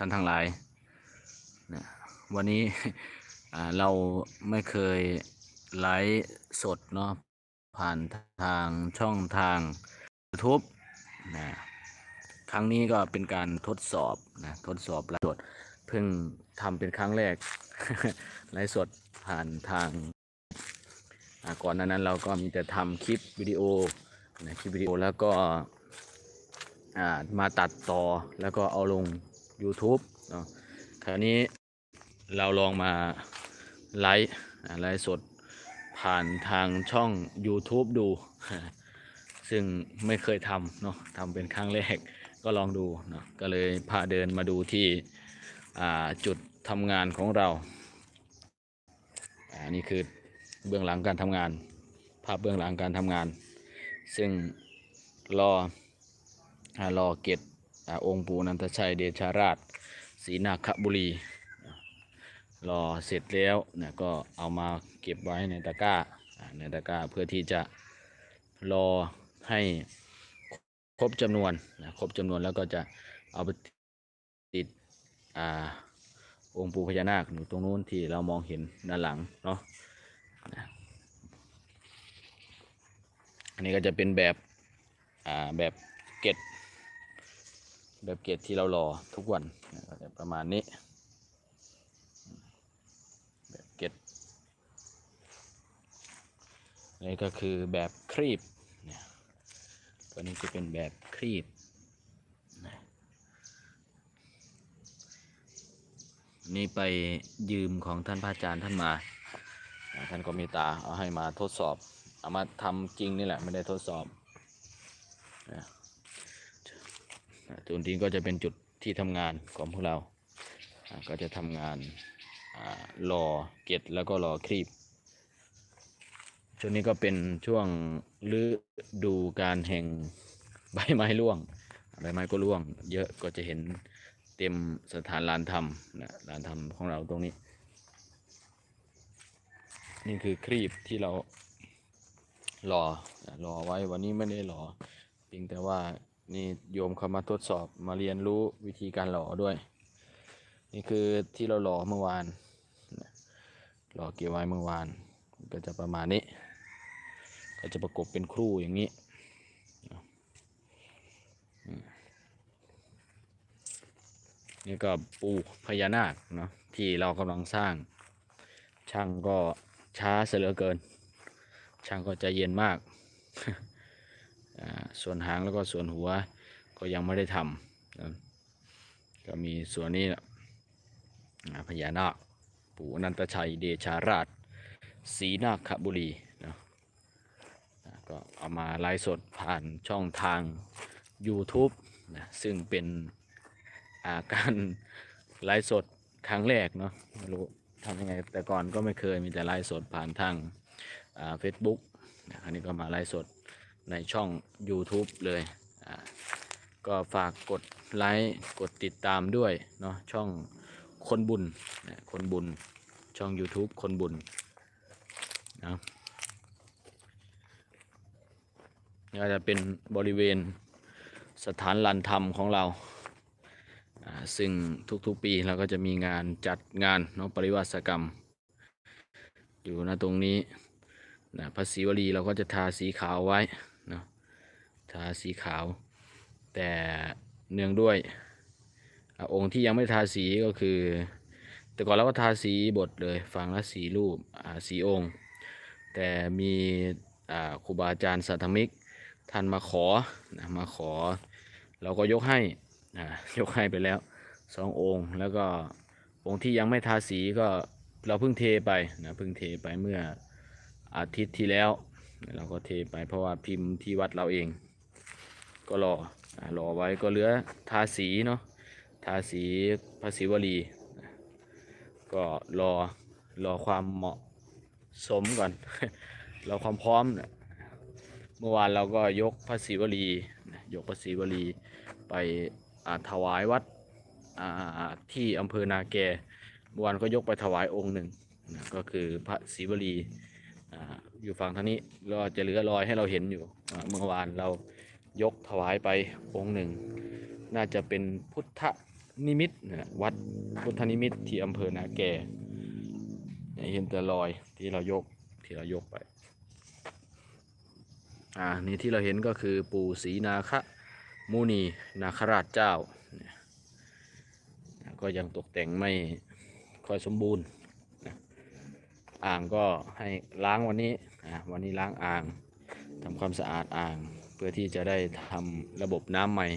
ท่านทั้งหลายนะวันนี้เราไม่เคยไลฟ์สดเนาะผ่านทางช่องทาง YouTube นะครั้งนี้ก็เป็นการทดสอบนะทดสอบไลฟ์สดเพิ่งทำเป็นครั้งแรกไลฟ์สดผ่านทางก่อนนั้นเราก็มีแต่ทำคลิปวิดีโอนะคลิปวิดีโอแล้วก็มาตัดต่อแล้วก็เอาลง YouTube เนาะคราวนี้เราลองมาไลฟ์ไลฟ์สดผ่านทางช่อง YouTube ดู ซึ่งไม่เคยทำเนาะทำเป็นครั้งแรกก็ลองดูเนาะก็เลยพาเดินมาดูที่จุดทำงานของเราอ่านี่คือเบื้องหลังการทำงาน ภาพเบื้องหลังการทำงาน ซึ่งรอรอเก็ต อองค์ปู่นันทชัยเดชาราชศรีนาคบุรี รอเสร็จแล้วเนี่ยก็เอามาเก็บไว้ในตะกร้าในตะกร้าเพื่อที่จะรอให้ครบจำนวนนะครบจำนวนแล้วก็จะเอาไปติดอ่าองค์ปู่พญานาคอยู่ตรงนู้นที่เรามองเห็นด้านหลังเนาะอันนี้ก็จะเป็นแบบอ่าแบบเก็ต แบบเกตที่เรารอทุกวันประมาณนี้ แบบเกตนี่ก็คือแบบครีบเนี่ยตัวนี้จะเป็นแบบครีบนี่ไปยืมของท่านพระอาจารย์ท่านมา ท่านก็มตตาเอาให้มาทดสอบ เอามาทำจริงนี่แหละ ไม่ได้ทดสอบนะ อ่าจุดนี้ก็จะเป็นจุดที่ทำงานของพวกเรา ก็จะทำงานอ่ารอเก็ดแล้วก็รอครีบ ช่วงนี้ก็เป็นช่วงฤดูการแห่งใบไม้ร่วงใบไม้ก็ร่วง เยอะก็จะเห็นเต็มสถานลานธรรมนะลานธรรมของเราตรงนี้ นี่คือครีบที่เรารอรอไว้วันนี้ไม่ได้รอเพียงแต่ว่า นี่โยมเขามาทดสอบมาเรียนรู้วิธีการหล่อด้วย นี่คือที่เราหล่อเมื่อวานหล่อเกี่ยวไว้เมื่อวาน ก็จะประมาณนี้ ก็จะประกบเป็นครู่อย่างนี้นี่ก็ปูพญานาคเนาะที่เรากำลังสร้าง ช่างก็ช้าเสียเหลือเกิน ช่างก็ใจเย็นมาก ส่วนหางแล้วก็ส่วนหัวก็ยังไม่ได้ทำนะก็มีส่วนนี้แหละพญานาคปู่นันตชัยเดชาราชศรีนาคบุรีเนาะก็เอามาไลฟ์สดผ่านช่องทาง YouTube นะซึ่งเป็นอาการไลฟ์สดครั้งแรกเนาะไม่รู้ทำยังไงแต่ก่อนก็ไม่เคยมีแต่ไลฟ์สดผ่านทางเฟซบุ๊กนะอันนี้ก็มาไลฟ์สด ในช่อง YouTube เลยอ่าก็ฝากกดไลค์กดติดตามด้วยเนาะช่องคนบุญนะคนบุญช่อง YouTube คนบุญนะนี่ก็จะเป็นบริเวณสถานลันธรรมของเราอ่าซึ่งทุกๆปีเราก็จะมีงานจัดงานเนาะปริวาสกรรม อยู่นะตรงนี้นะพระศิวลีเราก็จะทาสีขาวไว้ ทาสีขาว แต่เนื่องด้วยอองค์ที่ยังไม่ทาสีก็คือ แต่ก่อนเราก็ทาสีบทเลยฝั่งละสีรูปสีองค์ แต่มีครูบาอาจารย์สัทธมิกท่านมาขอนะมาขอ เราก็ยกให้ยกให้ไปแล้วสององค์แล้วก็องค์ที่ยังไม่ทาสีก็เราเพิ่งเทไปนะเพิ่งเทไปเมื่ออาทิตย์ที่แล้ว เราก็เทไปเพราะว่าพิมพ์ที่วัดเราเอง ก็รอรอไว้ก็เหลือทาสีเนาะทาสีพระศิวลี ก็รอรอความเหมาะสมก่อนรอความพร้อมนะเมื่อวานเราก็ยกพระศิวลียกพระศิวลีไปอาถวายวัดที่อำเภอนาแกเมื่อวานก็ยกไปถวายองค์หนึ่งก็คือพระศิวลีอยู่ฝั่งทางนี้ก็จะเหลือรอยให้เราเห็นอยู่เมื่อวานเรา ยกถวายไปองค์หนึ่ง น่าจะเป็นพุทธนิมิตนะวัดพุทธนิมิตที่อำเภอนาแกเห็นแต่รอยที่เรายกที่เรายกไปอ่านี่ที่เราเห็นก็คือปู่ศรีนาคะมุนีนาคราชเจ้า ก็ยังตกแต่งไม่ค่อยสมบูรณ์นะอ่างก็ให้ล้างวันนี้วันนี้ล้างอ่างทำความสะอาดอ่าง เพื่อที่จะได้ทำระบบน้ำใหม่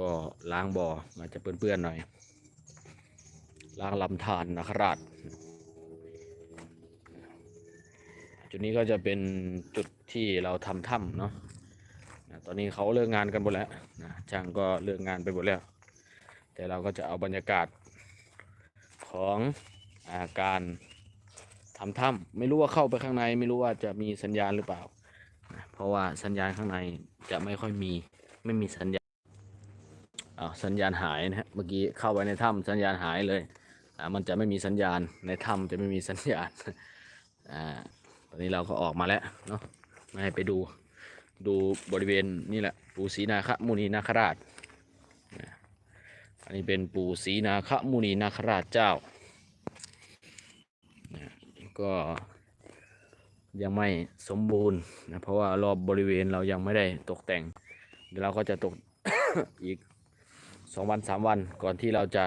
ก็ล้างบ่อมาจะเปื้อนๆหน่อย ล้างลำธารนาคราชจุดนี้ก็จะเป็นจุดที่เราทำถ้ำเนาะตอนนี้เขาเลิกงานกันหมดแล้วนะช่างก็เลิกงานไปหมดแล้ว แต่เราก็จะเอาบรรยากาศของอาการทำถ้ำไม่รู้ว่าเข้าไปข้างใน ไม่รู้ว่าจะมีสัญญาณหรือเปล่า เพราะว่าสัญญาณข้างในจะไม่ค่อยมีไม่มีสัญญาณอ้าวสัญญาณหายนะฮะเมื่อกี้เข้าไปในถ้ำสัญญาณหายเลยอ่ามันจะไม่มีสัญญาณในถ้ำจะไม่มีสัญญาณอ่าตอนนี้เราก็ออกมาแล้วเนาะมาให้ไปดูดูบริเวณนี่แหละปู่ศรีนาคมุนีนาคราชอันนี้เป็นปู่ศรีนาคมุนีนาคราชเจ้านะก็ ยังไม่สมบูรณ์นะเพราะว่ารอบบริเวณเรายังไม่ได้ตกแต่งเดี๋ยวเราก็จะตกอีกสองวันสามวันก่อนที่เราจะ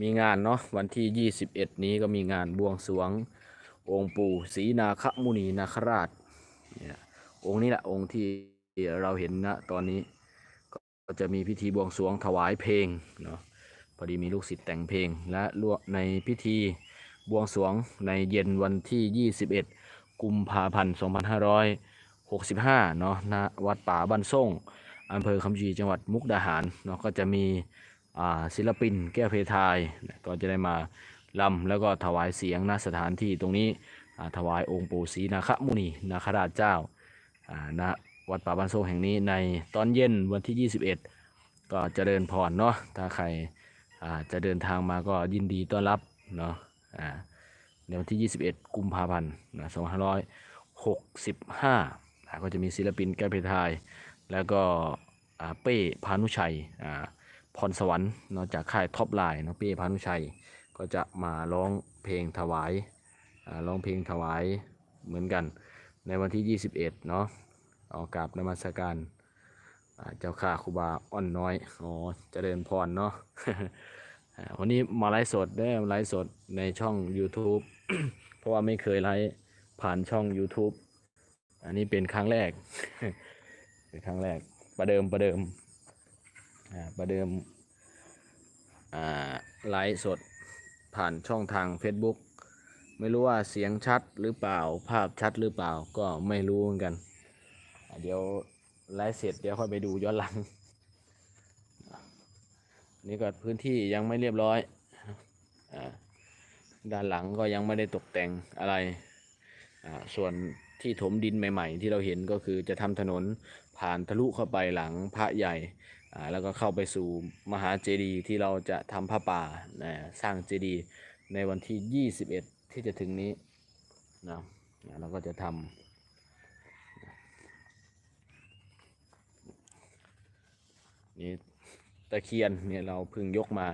มีงานเนาะวันที่ 21 นี้ก็มีงานบวงสรวงองค์ปู่ศรีนาคมุนีนาคราชเนี่ยองค์นี้แหละองค์ที่เราเห็นนะตอนนี้ก็จะมีพิธีบวงสรวงถวายเพลงเนาะพอดีมีลูกศิษย์แต่งเพลงและลวในพิธี บวงสรวงในเย็นวันที่ 21 กุมภาพันธ์ 2565 เนาะณวัดป่าบ้านส่งอำเภอคำชีจังหวัดมุกดาหารเนาะก็จะมีศิลปินแก้วเพทายก็จะได้มาลำแล้วก็ถวายเสียงณสถานที่ตรงนี้ถวายองค์ปู่ศรีนาคมุนีนาคราชเจ้าณวัดป่าบ้านโซงแห่งนี้ในตอนเย็นวันที่ 21 ก็จะเดินพรเนาะถ้าใครจะเดินทางมาก็ยินดีต้อนรับเนาะ อ่าในวันที่ 21 กุมภาพันธ์นะ2565ก็จะมีศิลปินแก้วเพทาย แล้วก็เป้พานุชัยพรสวรรค์นาะจากค่ายท็อปไลน์เนาะเป้พานุชัย ก็จะมาร้องเพลงถวายร้องเพลงถวายเหมือนกัน ในวันที่ 21 เนาะออกกราบนมัสการเจ้าข้าครูบาอ้อนน้อย อ๋อเจริญพรเนาะ วันนี้มาไลฟ์สดได้ไลฟ์สดในช่อง YouTube เพราะว่าไม่เคยไลฟ์ผ่านช่อง YouTube อันนี้เป็นครั้งแรก เป็นครั้งแรก ประเดิมประเดิมประเดิมไลฟ์สดผ่านช่องทาง Facebook ไม่รู้ว่าเสียงชัดหรือเปล่า ภาพชัดหรือเปล่าก็ไม่รู้เหมือนกัน เดี๋ยวไลฟ์เสร็จเดี๋ยวค่อยไปดูย้อนหลัง นี่ก็พื้นที่ยังไม่เรียบร้อยอ่าด้านหลังก็ยังไม่ได้ตกแต่งอะไรอ่าส่วนที่ถมดินใหม่ ๆ ที่เราเห็นก็คือจะทำถนนผ่านทะลุเข้าไปหลังพระใหญ่อ่าแล้วก็เข้าไปสู่มหาเจดีย์ที่เราจะทำผ้าป่าสร้างเจดีย์ในวันที่ 21 ที่จะถึงนี้นะนะเราก็จะทำนี่ ตะเคียนเนี่ยเราเพิ่งยกมา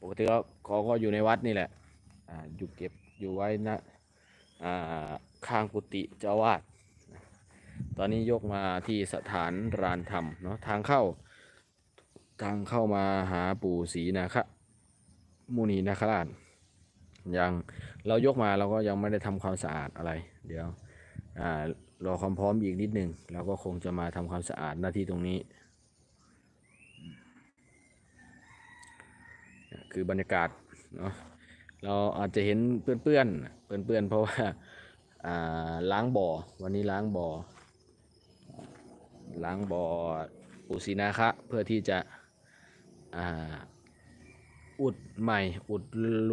ปกติก็เขาก็อยู่ในวัดนี่แหละอ่าอยู่เก็บอยู่ไว้นะอ่าข้างกุฏิเจ้าวาด ตอนนี้ยกมาที่สถานรานธรรมเนาะทางเข้า ทางเข้ามาหาปู่ศรีนาคะมุนีนาคราชยังเรายกมาเราก็ยังไม่ได้ทำความสะอาดอะไร เดี๋ยวอารอความพร้อมอีกนิดหนึ่งเราก็คงจะมาทำความสะอาดหน้าที่ตรงนี้ คือบรรยากาศเนาะเราอาจจะเห็นเปื้อนเปื้อนเปื้อนเปื้อนเพราะว่าอ่าล้างบ่อ วันนี้ล้างบ่อ ล้างบ่อปูสีนาคะเพื่อที่จะอ่าอุดใหม่อุดล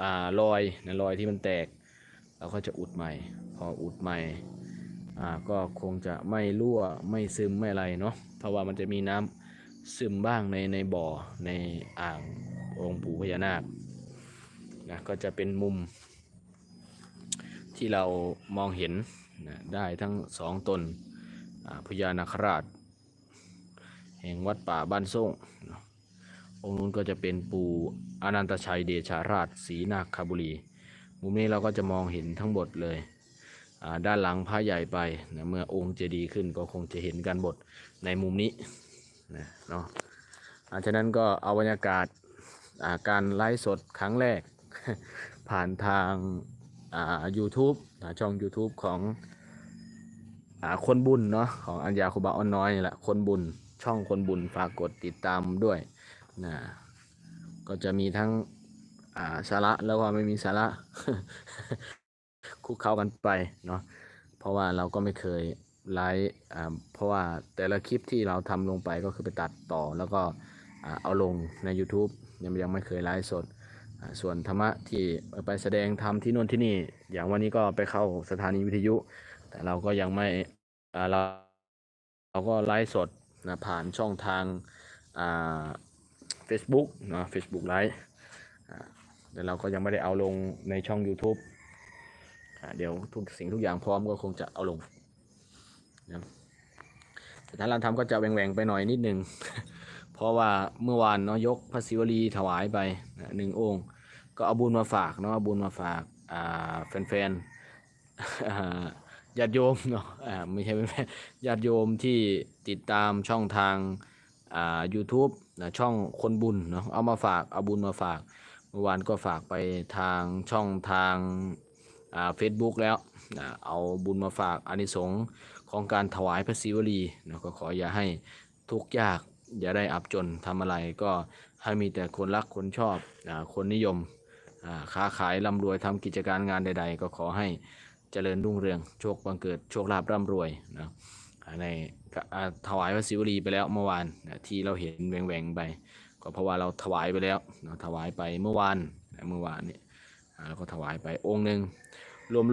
อ่ารอยนะรอยที่มันแตก เราก็จะอุดใหม่ พออุดใหม่อ่าก็คงจะไม่รั่วไม่ซึมไม่อะไรเนาะเพราะว่ามันจะมีน้ำซึมบ้างในในบ่อในอ่าง องค์ปู่พญานาคนะก็จะเป็นมุม ที่เรามองเห็นนะได้ทั้งสองตนพญานาคราช แห่งวัดป่าบ้านส่งนะองค์นู้นก็จะเป็นปู่อนันตชัยเดชาราชศรีนาคบุรี มุมนี้เราก็จะมองเห็นทั้งหมดเลยด้านหลังพระใหญ่ไปนะเมื่อองค์เจดีขึ้นก็คงจะเห็นกันหมดในมุมนี้นะเนาะอาฉะนั้นก็เอาบรรยากาศ การไลฟ์สดครั้งแรก ผ่านทางอ่า YouTube ช่อง YouTube ของอคนบุญเนาะของอัญญาคุบาอ้อนน้อยนี่แหละคนบุญช่องคนบุญฝากกดติดตามด้วยนะก็จะมีทั้งาสาระแล้วก็ไม่มีสาระคุกเข้ากันไปเนาะเพราะว่าเราก็ไม่เคยไลฟ์เพราะว่าแต่ละคลิปที่เราทำลงไปก็คือไปตัดต่อแล้วก็อเอาลงใน YouTube ยังยังไม่เคยไลฟ์สด ส่วนธรรมะที่ไปแสดงทำที่นู่นที่นี่ อย่างวันนี้ก็ไปเข้าสถานีวิทยุ แต่เราก็ยังไม่เราเราก็ไลฟ์สดนะผ่านช่องทางอ่า Facebook เนะ Facebook ไลฟ์แต่เราก็ยังไม่ได้เอาลงในช่อง YouTube อเดี๋ยวทุกสิ่งทุกอย่างพร้อมก็คงจะเอาลงนะแต่ถ้าเราทำก็จะแหว่งๆไปหน่อยนิดนึง เพราะว่าเมื่อวานเนาะยกพระศิวลีถวายไปหนึ่งองค์ ก็เอาบุญมาฝากเนาะเอาบุญมาฝากแฟนๆญาติโยมเนาะไม่ใช่แฟนญาติโยมที่ติดตามช่องทางอ่า YouTube นะช่องคนบุญเนาะเอามาฝากเอาบุญมาฝากเมื่อวานก็ฝากไปทางช่องทางอ่าเฟซบุ๊กแล้วนะเอาบุญมาฝากอานิสงส์ของการถวายพระศิวลีนะก็ขออย่าให้ทุกข์ยาก อย่าได้อับจนทำอะไรก็ให้มีแต่คนรักคนชอบอคนนิยมค้าขายร่ำรวยทำกิจการงานใด ๆ ก็ขอให้เจริญรุ่งเรืองโชคบังเกิดโชคลาภร่ำรวยนะในถวายพระศิวลีไปแล้วเมื่อวานที่เราเห็นแหวงๆไปก็เพราะว่าเราถวายไปแล้วเนาถวายไปเมื่อวานเมื่อวานนี้อ่าเราก็ถวายไปองค์หนึ่ง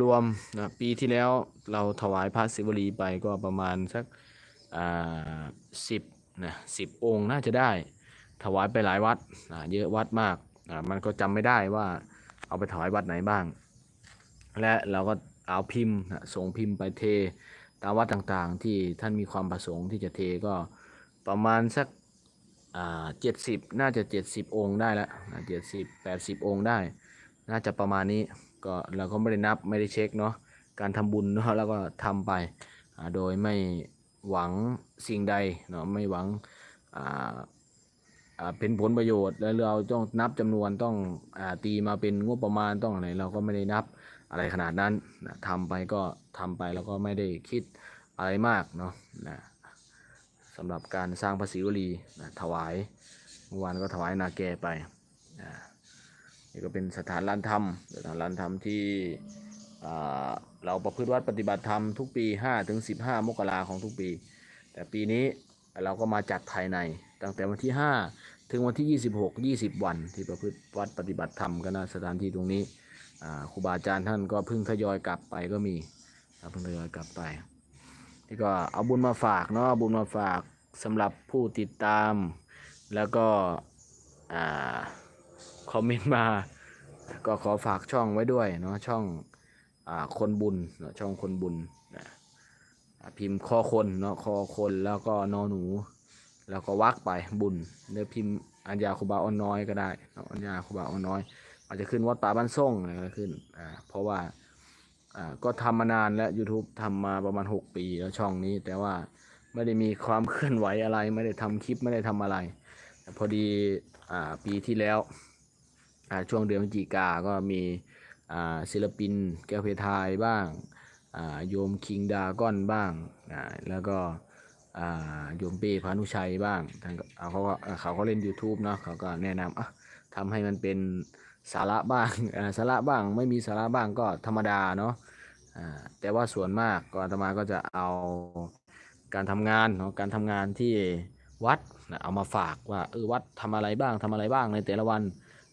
รวมๆนะปีที่แล้วเราถวายพระศิวลีไปก็ประมาณสักสิบ นะสิบองค์น่าจะได้ ถวายไปหลายวัดเยอะวัดมากมันก็จำไม่ได้ว่าเอาไปถวายวัดไหนบ้าง และเราก็เอาพิมพ์นะส่งพิมพ์ไปเทตามวัดต่างๆ ที่ท่านมีความประสงค์ที่จะเทก็ประมาณสักเจ็ดสิบน่าจะเจ็ดสิบองค์ได้แล้วเจ็ดสิบแปดสิบองค์ได้ น่าจะประมาณนี้ก็เราก็ไม่ได้นับไม่ได้เช็คเนาะการทำบุญเนาะแล้วก็ทำไปโดยไม่ หวังสิ่งใดเนาะไม่หวังอ่าอ่าเป็นผลประโยชน์แล้วเราต้องนับจำนวนต้องอาตีมาเป็นงบประมาณต้องอะไรเราก็ไม่ได้นับอะไรขนาดนั้นนะทำไปก็ทำไปแล้วก็ไม่ได้คิดอะไรมากเนาะนะสำหรับการสร้างพระศิวลีนะถวายเมื่อวานก็ถวายนาแกไปนะนี่ก็เป็นสถานลานธรรมสถานลานธรรมที่อ่า เราประพฤติวัดปฏิบัติธรรมทุกปี 5 ถึง 15 มกราของทุกปี แต่ปีนี้เราก็มาจัดภายในตั้งแต่วันที่ 5 ถึงวันที่ 26 20 วัน ที่ประพฤติวัดปฏิบัติธรรมก็นนะสถานที่ตรงนี้ครูบาอาจารย์ท่านก็เพิ่งทยอยกลับไปก็มีเพิ่งทยอยกลับไปนี่ก็เอาบุญมาฝากเนาะบุญมาฝากสำหรับผู้ติดตามแล้วก็คอมเมนต์มาก็ขอฝากช่องไว้ด้วยเนาะช่อง คนบุญเนาะช่องคนบุญนะพิมพ์คอคนเนาะคอคนแล้วก็นอหนู แล้วก็วักไปบุญเนื้อพิมพ์อัญญาคุบาอ้อนน้อยก็ได้นะอัญญาคุบาอ้อนน้อย อาจจะขึ้นวัดป่าบ้านส่งอะไรก็ขึ้นอ่าเพราะว่าอ่าก็ทำมานานแล้ว YouTube ทำมาประมาณ 6 ปีแล้วช่องนี้ แต่ว่าไม่ได้มีความเคลื่อนไหวอะไร ไม่ได้ทำคลิปไม่ได้ทำอะไรแต่พอดีอ่าปีที่แล้วอ่าช่วงเดือนพฤศจิกาก็มี ศิลปินแก้วเพทายบ้างโยมคิงดาก้อนบ้างแล้วก็โยมเป้พานุชัยบ้างท่านเขาก็อ่าเขาก็เล่น YouTube เนาะเขาก็แนะนำทำให้มันเป็นสาระบ้างสาระบ้างไม่มีสาระบ้างก็ธรรมดาเนาะแต่ว่าส่วนมากก็อาตมาก็จะเอาการทำงานเนาะการทำงานที่วัดเอามาฝากว่าเออวัดทำอะไรบ้างทำอะไรบ้างในแต่ละวัน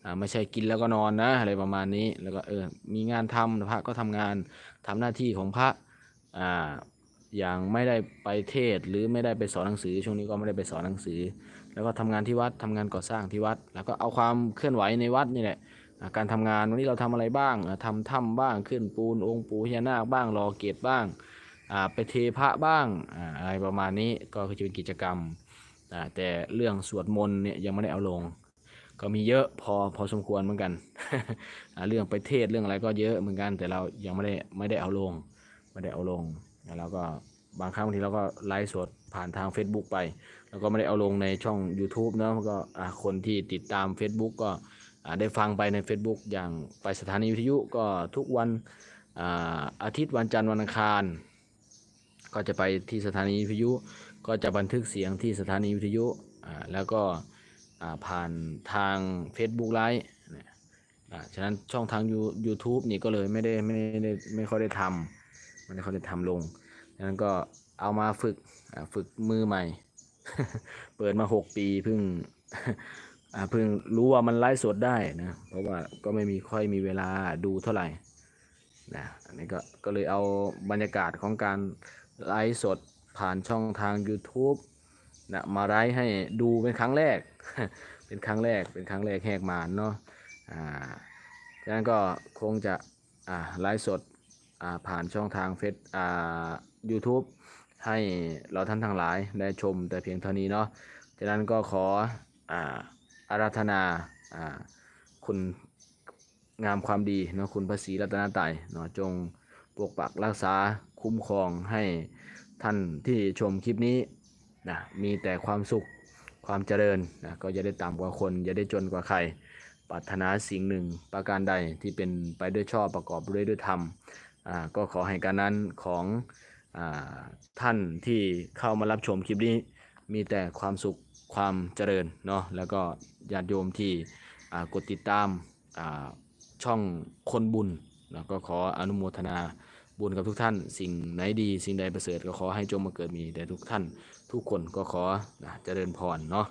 อ่าไม่ใช่กินแล้วก็นอนนะอะไรประมาณนี้แล้วก็เออมีงานทำพระก็ทำงานทำหน้าที่ของพระอ่าอย่างไม่ได้ไปเทศหรือไม่ได้ไปสอนหนังสือ ช่วงนี้ก็ไม่ได้ไปสอนหนังสือ แล้วก็ทำงานที่วัดทำงานก่อสร้างที่วัด แล้วก็เอาความเคลื่อนไหวในวัดนี่แหละาการทำงานวันนี้เราทำอะไรบ้างอ่าทำถ้ำบ้างขึ้นปูนองค์ปูพญานาคบ้างรอเกตบ้างาไปเทพระบ้างอาอะไรประมาณนี้ก็คือจะเป็นกิจกรรมแต่เรื่องสวดมนต์เนี่ยยังไม่ได้เอาลง ก็มีเยอะพอพอสมควรเหมือนกัน เรื่องไปเทศเรื่องอะไรก็เยอะเหมือนกัน แต่เรายังไม่ได้ไม่ได้เอาลงไม่ได้เอาลงแล้วก็บางครั้งบางทีเราก็ไลฟ์สดผ่านทาง Facebook ไป แล้วก็ไม่ได้เอาลงในช่อง YouTube เนอะก็คนที่ติดตาม Facebook ก็ได้ฟังไปใน Facebook อย่างไปสถานีวิทยุก็ทุกวันอาทิตย์วันจันทร์วันอังคาร ก็จะไปที่สถานีวิทยุ ก็จะบันทึกเสียงที่สถานีวิทยุแล้วก็ ผ่านทาง Facebook ไลฟ์เนี่ยอ่าฉะนั้นช่องทาง YouTube นี่ก็เลยไม่ได้ไม่ได้ไม่ค่อยได้ทำไม่ได้ค่อยได้ทำลงฉะนั้นก็เอามาฝึกฝึกมือใหม่ เปิดมา6ปีเพิ่งเพิ่งรู้ว่ามันไลฟ์สดได้นะ เพราะว่าก็ไม่มีค่อยมีเวลาดูเท่าไหร่นะอันนี้ก็ก็เลยเอาบรรยากาศของการไลฟ์สดผ่านช่องทาง YouTube นะมาไลฟ์ให้ดูเป็นครั้งแรก เป็นครั้งแรกเป็นครั้งแรกแหกมานเนาะอ่าฉะนั้นก็คงจะอ่าไลฟ์สดอ่าผ่านช่องทางเฟซอ่า YouTube ให้เราท่านทั้งหลายได้ชมแต่เพียงเท่านี้เนาะฉะนั้นก็ขออ่าอาราธนาอ่าคุณงามความดีเนาะคุณพระศรีรัตนตรัยเนาะจงปกปักรักษาคุ้มครองให้ท่านที่ชมคลิปนี้นะมีแต่ความสุข ความเจริญนะก็อย่าได้ต่ำกว่าคนอย่าได้จนกว่าใครปรารถนาสิ่งหนึ่งประการใดที่เป็นไปด้วยชอบประกอบด้วยด้วยธรรมอ่าก็ขอให้การนั้นของอาท่านที่เข้ามารับชมคลิปนี้มีแต่ความสุขความเจริญเนาะแล้วก็ญาติโยมที่อ่ากดติดตามอ่าช่องคนบุญแล้วก็ขออนุโมทนาบุญกับทุกท่าน สิ่งไหนดี สิ่งใดประเสริฐก็ขอให้จงมาเกิดมีแด่ทุกท่าน ทุกคนก็ขอจะเจริญพรเนาะ